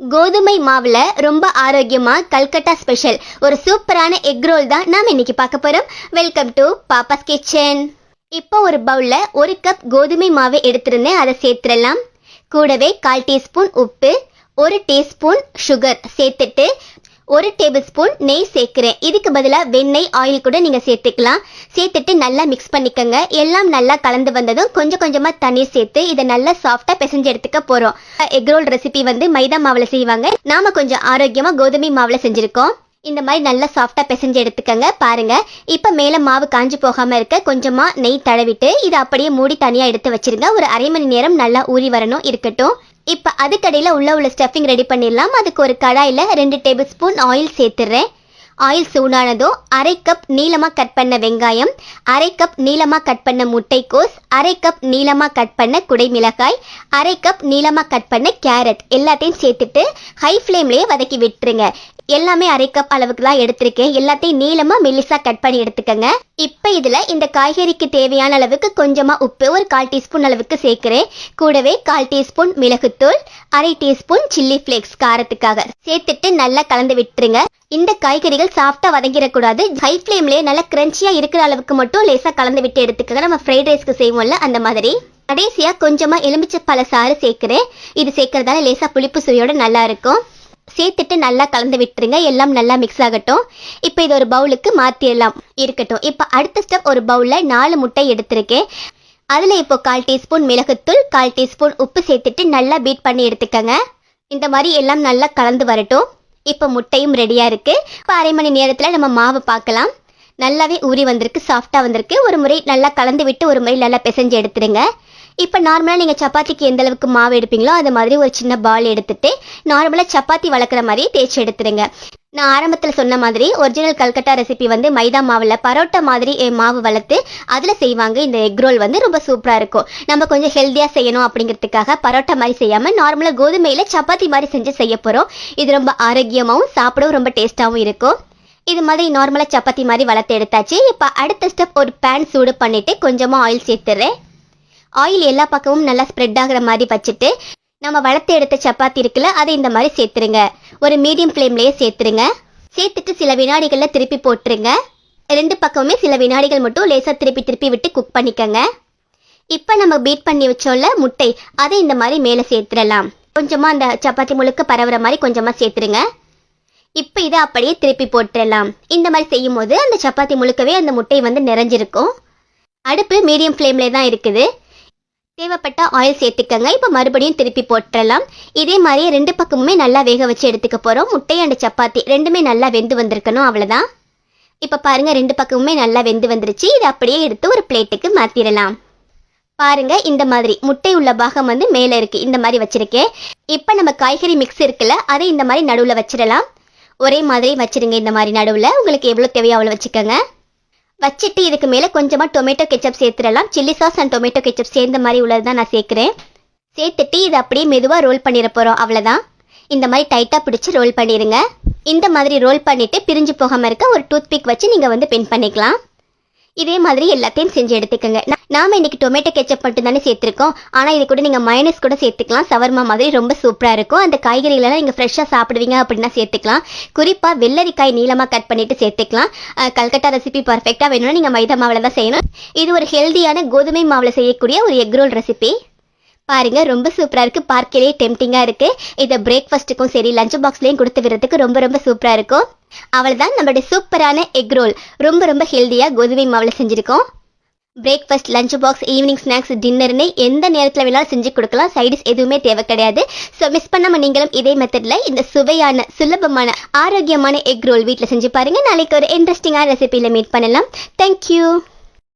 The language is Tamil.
கோதுமை மாவுல ரொம்ப ஆரோக்கியமா கல்கட்டா ஸ்பெஷல் ஒரு சூப்பரான எக் ரோல் தான் நாம் இன்னைக்கு பார்க்க போறோம். வெல்கம் டு பாப்பாஸ் கிச்சன் இப்போ ஒரு பவுல்ல ஒரு கப் கோதுமை மாவை எடுத்துருந்தேன். அதை சேர்த்துடலாம். கூடவே கால் டீஸ்பூன் உப்பு ஒரு டீஸ்பூன் சுகர் சேர்த்துட்டு ஒரு டேபிள் ஸ்பூன் நெய் சேர்க்குறேன். இதுக்கு பதிலாக வெண்ணெய் ஆயில் கூட நீங்கள் சேர்த்துக்கலாம். சேர்த்துட்டு நல்லா மிக்ஸ் பண்ணிக்கோங்க. எல்லாம் நல்லா கலந்து வந்ததும் கொஞ்சம் கொஞ்சமாக தண்ணீர் சேர்த்து இதை நல்லா சாஃப்டாக பிசைஞ்சு எடுத்துக்க போகிறோம் எக் ரோல் ரெசிபி வந்து மைதா மாவில் செய்வாங்க. நாம கொஞ்சம் ஆரோக்கியமாக கோதுமை மாவில் செஞ்சுருக்கோம். இந்த மாதிரி நல்லா சாஃப்டாக பிசைஞ்சு எடுத்துக்கங்க. பாருங்க. இப்போ மேலே மாவு காஞ்சி போகாமல் இருக்க கொஞ்சமாக நெய் தடவிட்டு இதை அப்படியே மூடி தனியாக எடுத்து வச்சிருங்க. ஒரு அரை மணி நேரம் நல்லா ஊறி வரணும் இருக்கட்டும். இப்போ அதுக்கடையில் உள்ள உள்ள ஸ்டஃபிங் ரெடி பண்ணிடலாம். அதுக்கு ஒரு கடாயில் ரெண்டு டேபிள் ஸ்பூன் ஆயில் சேர்த்துடுறேன் ஆயில் சூடானதும் அரை கப் நீளமாக கட் பண்ண வெங்காயம் அரை கப் நீளமாக கட் பண்ண முட்டைக்கோஸ் அரை கப் நீளமாக கட் பண்ண குடை மிளகாய் அரை கப் நீளமாக கட் பண்ண கேரட் எல்லாத்தையும் சேர்த்துட்டு ஹை ஃப்ளேம்லேயே வதக்கி விட்டுருங்க. எல்லாமே அரை கப் அளவுக்கு தான் எடுத்திருக்கேன். எல்லாத்தையும் நீளமாக மெல்லிசா கட் பண்ணி எடுத்துக்கங்க. இப்போ இதில் இந்த காய்கறிக்கு தேவையான அளவுக்கு கொஞ்சமாக உப்பு ஒரு கால் டீஸ்பூன் அளவுக்கு சேர்க்கிறேன். கூடவே கால் டீஸ்பூன் மிளகுத்தூள் அரை டீஸ்பூன் சில்லி ஃபிளேக்ஸ் காரத்துக்காக. சேர்த்துட்டு நல்லா கலந்து விட்டுருங்க. இந்த காய்கறிகள் சாஃப்டாக வதங்கிடக்கூடாது. ஹை ஃப்ளேம்லயே நல்லா கிரன்ச்சியா இருக்கிற அளவுக்கு மட்டும் லேசாக கலந்து விட்டு எடுத்துக்கங்க. நம்ம ஃப்ரைட் ரைஸ்க்கு செய்வோம்ல அந்த மாதிரி. கடைசியாக கொஞ்சமாக எலுமிச்சை பழ சாறு சேர்க்கிறேன். இது சேர்க்கறதால லேசாக புளிப்பு சுவையோட நல்லா இருக்கும். சேர்த்துட்டு நல்லா கலந்து விட்டுருங்க. எல்லாம் நல்லா மிக்ஸ் ஆகட்டும். இப்போ இது ஒரு பவுலுக்கு மாற்றிடலாம் இருக்கட்டும். இப்போ அடுத்த ஸ்டெப் ஒரு பவுலில் நாலு முட்டை எடுத்திருக்கேன். அதில் இப்போ கால் டீஸ்பூன் மிளகுத்தூள் கால் டீஸ்பூன் உப்பு சேர்த்துட்டு நல்லா பீட் பண்ணி எடுத்துக்கோங்க. இந்த மாதிரி எல்லாம் நல்லா கலந்து வரட்டும். இப்போ முட்டையும் ரெடியாக இருக்குது இப்போ அரை மணி நேரத்தில் நம்ம மாவு பார்க்கலாம் நல்லாவே ஊறி வந்திருக்கு சாஃப்டாக வந்திருக்கு. ஒரு முறை நல்லா கலந்து விட்டு ஒரு முறை நல்லா பிசைஞ்சு எடுத்துடுங்க இப்போ நார்மலாக நீங்கள் சப்பாத்திக்கு எந்த அளவுக்கு மாவு எடுப்பீங்களோ அது மாதிரி ஒரு சின்ன பால் எடுத்துட்டு நார்மலாக சப்பாத்தி வளர்க்குற மாதிரி தேய்ச்சி எடுத்துருங்க. நான் ஆரம்பத்தில் சொன்ன மாதிரி ஒரிஜினல் கல்கட்டா ரெசிபி வந்து மைதா மாவில் பரோட்டா மாதிரி மாவு வளர்த்து அதில் செய்வாங்க. இந்த எக் ரோல் வந்து ரொம்ப சூப்பராக இருக்கும். நம்ம கொஞ்சம் ஹெல்த்தியாக செய்யணும் அப்படிங்கிறதுக்காக பரோட்டா மாதிரி செய்யாமல் நார்மலாக கோதுமையில் சப்பாத்தி மாதிரி செஞ்சு செய்ய போகிறோம் இது ரொம்ப ஆரோக்கியமாகவும் சாப்பிடவும் ரொம்ப டேஸ்ட்டாகவும் இருக்கும். இது மாதிரி நார்மலாக சப்பாத்தி மாதிரி வளர்த்து எடுத்தாச்சு. இப்போ அடுத்த ஸ்டெப் ஒரு பேன் சூடு பண்ணிவிட்டு கொஞ்சமாக ஆயில் சேர்த்துறேன். ஆயில் எல்லா பக்கமும் நல்லா ஸ்ப்ரெட் ஆகிற மாதிரி வச்சுட்டு நம்ம வளர்த்து எடுத்த சப்பாத்தி இருக்குல்ல அதை இந்த மாதிரி சேர்த்துருங்க. ஒரு மீடியம் ஃப்ளேம்லேயே சேர்த்துருங்க. சேர்த்துட்டு சில வினாடிகளில் திருப்பி போட்டுருங்க. ரெண்டு பக்கமுமே சில வினாடிகள் மட்டும் லேசாக திருப்பி திருப்பி விட்டு குக் பண்ணிக்கோங்க. இப்போ நம்ம பீட் பண்ணி வச்சோம்ல முட்டை அதை இந்த மாதிரி மேலே சேர்த்துடலாம். கொஞ்சமாக அந்த சப்பாத்தி முழுக்க பரவுற மாதிரி கொஞ்சமாக சேர்த்துருங்க. இப்போ இதை அப்படியே திருப்பி போட்டுடலாம். இந்த மாதிரி செய்யும் போது அந்த சப்பாத்தி முழுக்கவே அந்த முட்டை வந்து நிறைஞ்சிருக்கும். அடுப்பு மீடியம் ஃப்ளேம்லேயே தான் இருக்குது. தேவைப்பட்ட ஆயில் சேர்த்துக்கங்க. இப்போ மறுபடியும் திருப்பி போட்டுடலாம் இதே மாதிரியே ரெண்டு பக்கமுமே நல்லா வேக வச்சு எடுத்துக்க போகிறோம் முட்டை அண்ட் சப்பாத்தி ரெண்டுமே நல்லா வெந்து வந்திருக்கணும். அவ்வளோதான் இப்போ பாருங்கள் ரெண்டு பக்கமுமே நல்லா வெந்து வந்துருச்சு. இதை அப்படியே எடுத்து ஒரு பிளேட்டுக்கு மாற்றிடலாம் பாருங்க இந்த மாதிரி முட்டை உள்ள பாகம் வந்து மேலே இருக்கு. இந்த மாதிரி வச்சிருக்கேன். இப்போ நம்ம காய்கறி மிக்ஸ் இருக்குல்ல அதை இந்த மாதிரி நடுவில் வச்சிடலாம். ஒரே மாதிரி வச்சிருங்க இந்த மாதிரி நடுவில். உங்களுக்கு எவ்வளோ தேவையோ அவ்வளோ வச்சுக்கோங்க. வச்சுட்டு இதுக்கு மேலே கொஞ்சமாக டொமேட்டோ கெச்சப் சேர்த்துடலாம். Chilli sauce and tomato ketchup சேர்ந்த மாதிரி உள்ளது தான் நான் சேர்க்குறேன். சேர்த்துட்டு இதை அப்படியே மெதுவாக ரோல் பண்ணிட போகிறோம் அவ்வளோதான் இந்த மாதிரி டைட்டாக பிடிச்சி ரோல் பண்ணிடுங்க. இந்த மாதிரி ரோல் பண்ணிவிட்டு பிரிஞ்சு போகாமல் இருக்க ஒரு டூத் பிக் வச்சு நீங்கள் வந்து பின் பண்ணிக்கலாம். இதே மாதிரி எல்லாத்தையும் செஞ்சு எடுத்துக்கோங்க. நா- நாம இன்னைக்கு டொமேட்டோ கெச்சப் மட்டும் தானே சேர்த்துருக்கோம். ஆனால் இது கூட நீங்கள் மைனஸ் கூட சேர்த்துக்கலாம். சவர்மா மாதிரி ரொம்ப சூப்பராக இருக்கும். அந்த காய்கறிகளெல்லாம் நீங்கள் ஃப்ரெஷ்ஷாக சாப்பிடுவீங்க அப்படின்னா சேர்த்துக்கலாம். குறிப்பாக வெள்ளரிக்காய் நீளமாக கட் பண்ணிட்டு சேர்த்துக்கலாம். கல்கட்டா ரெசிபி பர்ஃபெக்டாக வேணும்னா நீங்கள் மைதா மாவில் தான் செய்யணும். இது ஒரு ஹெல்தியான கோதுமை மாவில் செய்யக்கூடிய ஒரு எக் ரோல் ரெசிபி பாருங்க ரொம்ப சூப்பரா இருக்கு. பார்க்கலே டெம்டிங்கா இருக்கு. இதை பிரேக்ஃபாஸ்ட்டுக்கும் சரி லஞ்ச் பாக்ஸ்லயும் கொடுத்து விடுறதுக்கு ரொம்ப ரொம்ப சூப்பரா இருக்கும். அவ்வளவுதான் நம்மளுடைய சூப்பரான எக் ரோல் ரொம்ப ரொம்ப ஹெல்த்தியாக கோதுமை மாவில் செஞ்சுருக்கோம். Breakfast lunch box evening snacks டின்னர்னு எந்த நேரத்தில் வேணாலும் செஞ்சு கொடுக்கலாம். சைடிஸ் எதுவுமே தேவை கிடையாது. ஸோ மிஸ் பண்ணாமல் நீங்களும் இதே மெத்தடில் இந்த சுவையான சுலபமான ஆரோக்கியமான எக் ரோல் வீட்டில் செஞ்சு பாருங்க. நாளைக்கு ஒரு இன்ட்ரெஸ்டிங்கான ரெசிபியில் மீட் பண்ணலாம். தேங்க்யூ